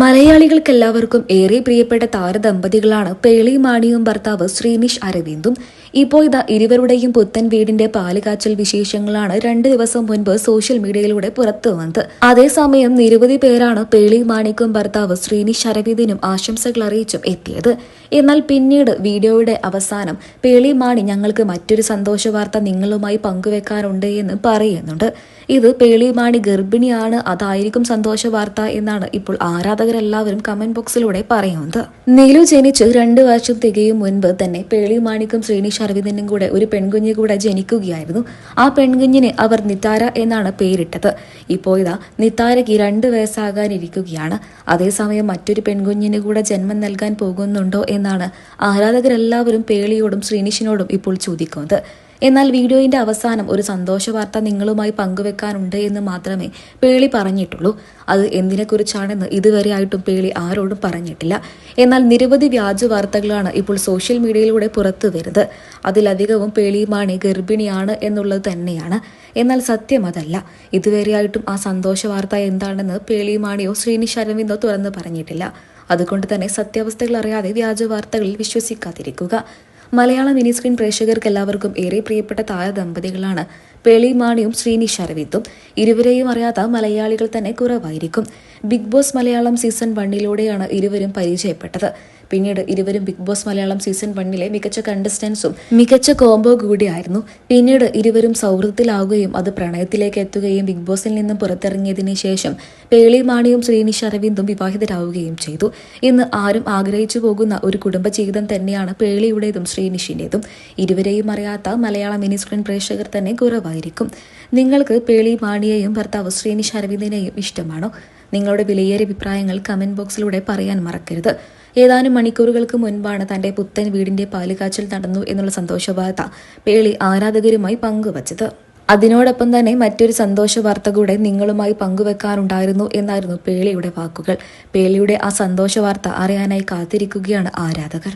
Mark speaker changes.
Speaker 1: മലയാളികൾക്കെല്ലാവർക്കും ഏറെ പ്രിയപ്പെട്ട താരദമ്പതികളാണ് പേളി മാണിയും ഭർത്താവ് ശ്രീനിഷ് അരവിന്ദും. ഇപ്പോൾ ഇതാ ഇരുവരുടെയും പുത്തൻ വീടിന്റെ പാലുകാച്ചൽ വിശേഷങ്ങളാണ് രണ്ട് ദിവസം മുൻപ് സോഷ്യൽ മീഡിയയിലൂടെ പുറത്തു വന്നത്. അതേസമയം നിരവധി പേരാണ് പേളി മാണിക്കും ഭർത്താവ് ശ്രീനിഷ് അരവിന്ദിനും ആശംസകൾ അറിയിച്ചും എത്തിയത്. എന്നാൽ പിന്നീട് വീഡിയോയുടെ അവസാനം പേളി മാണി ഞങ്ങൾക്ക് മറ്റൊരു സന്തോഷ വാർത്ത നിങ്ങളുമായി പങ്കുവെക്കാനുണ്ട് എന്ന് പറയുന്നുണ്ട്. ഇത് പേളി മാണി ഗർഭിണിയാണ് അതായിരിക്കും സന്തോഷ വാർത്ത എന്നാണ് ഇപ്പോൾ ആരാധകരെല്ലാവരും കമന്റ് ബോക്സിലൂടെ പറയുന്നത് നീലു ജനിച്ച് രണ്ട് വർഷം തികയും മുൻപ് തന്നെ പേളി മാണിക്കും ശ്രീനിഷ് അരവിന്ദനും കൂടെ ഒരു പെൺകുഞ്ഞ് കൂടെ ജനിക്കുകയായിരുന്നു. ആ പെൺകുഞ്ഞിനെ അവർ നിത്താര എന്നാണ് പേരിട്ടത്. ഇപ്പോ ഇതാ നിത്താരയ്ക്ക് രണ്ട് വയസ്സാകാനിരിക്കുകയാണ്. അതേസമയം മറ്റൊരു പെൺകുഞ്ഞിന് കൂടെ ജന്മം നൽകാൻ പോകുന്നുണ്ടോ എന്നാണ് ആരാധകരെല്ലാവരും പേളിയോടും ശ്രീനിഷിനോടും ഇപ്പോൾ ചോദിക്കുന്നത്. എന്നാൽ വീഡിയോയുടെ അവസാനം ഒരു സന്തോഷ വാർത്ത നിങ്ങളുമായി പങ്കുവെക്കാനുണ്ട് എന്ന് മാത്രമേ പേളി പറഞ്ഞിട്ടുള്ളൂ. അത് എന്തിനെക്കുറിച്ചാണെന്ന് ഇതുവരെയായിട്ടും പേളി ആരോടും പറഞ്ഞിട്ടില്ല. എന്നാൽ നിരവധി വ്യാജ വാർത്തകളാണ് ഇപ്പോൾ സോഷ്യൽ മീഡിയയിലൂടെ പുറത്തു വരുന്നത്. അതിലധികവും പേളിയുമാണി ഗർഭിണിയാണ് എന്നുള്ളത് തന്നെയാണ്. എന്നാൽ സത്യം അതല്ല. ഇതുവരെയായിട്ടും ആ സന്തോഷ വാർത്ത എന്താണെന്ന് പേളിയുമാണിയോ ശ്രീനിഷ് അരവിന്ദോ തുറന്നു പറഞ്ഞിട്ടില്ല. അതുകൊണ്ട് തന്നെ സത്യാവസ്ഥകൾ അറിയാതെ വ്യാജ വാർത്തകളിൽ വിശ്വസിക്കാതിരിക്കുക. മലയാള മിനി സ്ക്രീൻ പ്രേക്ഷകർക്ക് എല്ലാവർക്കും ഏറെ പ്രിയപ്പെട്ട താര ദമ്പതികളാണ്. പേളി മാണിയും ശ്രീനിഷ് അരവിന്ദും. ഇരുവരെയും അറിയാത്ത മലയാളികൾ തന്നെ കുറവായിരിക്കും. ബിഗ് ബോസ് മലയാളം സീസൺ വണ്ണിലൂടെയാണ് ഇരുവരും പരിചയപ്പെട്ടത്. പിന്നീട് ഇരുവരും ബിഗ് ബോസ് മലയാളം സീസൺ വണ്ണിലെ മികച്ച കണ്ടസ്റ്റൻസും മികച്ച കോംബോ കൂടിയായിരുന്നു. പിന്നീട് ഇരുവരും സൗഹൃദത്തിലാവുകയും അത് പ്രണയത്തിലേക്ക് എത്തുകയും ബിഗ് ബോസിൽ നിന്നും പുറത്തിറങ്ങിയതിന് ശേഷം പേളി മാണിയും ശ്രീനിഷ് അരവിന്ദും വിവാഹിതരാവുകയും ചെയ്തു. ഇന്ന് ആരും ആഗ്രഹിച്ചു പോകുന്ന ഒരു കുടുംബ ജീവിതം തന്നെയാണ് പേളിയുടേതും ശ്രീനിഷിന്റേതും. ഇരുവരെയും അറിയാത്ത മലയാള മിനി സ്ക്രീൻ പ്രേക്ഷകർ തന്നെ കുറവായിരിക്കും. നിങ്ങൾക്ക് പേളി മാണിയെയും ഭർത്താവ് ശ്രീനിഷ് അരവിന്ദിനെയും ഇഷ്ടമാണോ? നിങ്ങളുടെ വിലയേറിയ അഭിപ്രായങ്ങൾ കമന്റ് ബോക്സിലൂടെ പറയാൻ മറക്കരുത്. ഏതാനും മണിക്കൂറുകൾക്ക് മുൻപാണ് തന്റെ പുത്തൻ വീടിന്റെ പാലുകാച്ചൽ നടന്നു എന്നുള്ള സന്തോഷവാർത്ത പേളി ആരാധകരുമായി പങ്കുവച്ചത്. അതിനോടൊപ്പം തന്നെ മറ്റൊരു സന്തോഷ വാർത്ത കൂടെ നിങ്ങളുമായി പങ്കുവെക്കാറുണ്ടായിരുന്നു എന്നായിരുന്നു പേളിയുടെ വാക്കുകൾ. പേളിയുടെ ആ സന്തോഷ വാർത്ത അറിയാനായി കാത്തിരിക്കുകയാണ് ആരാധകർ.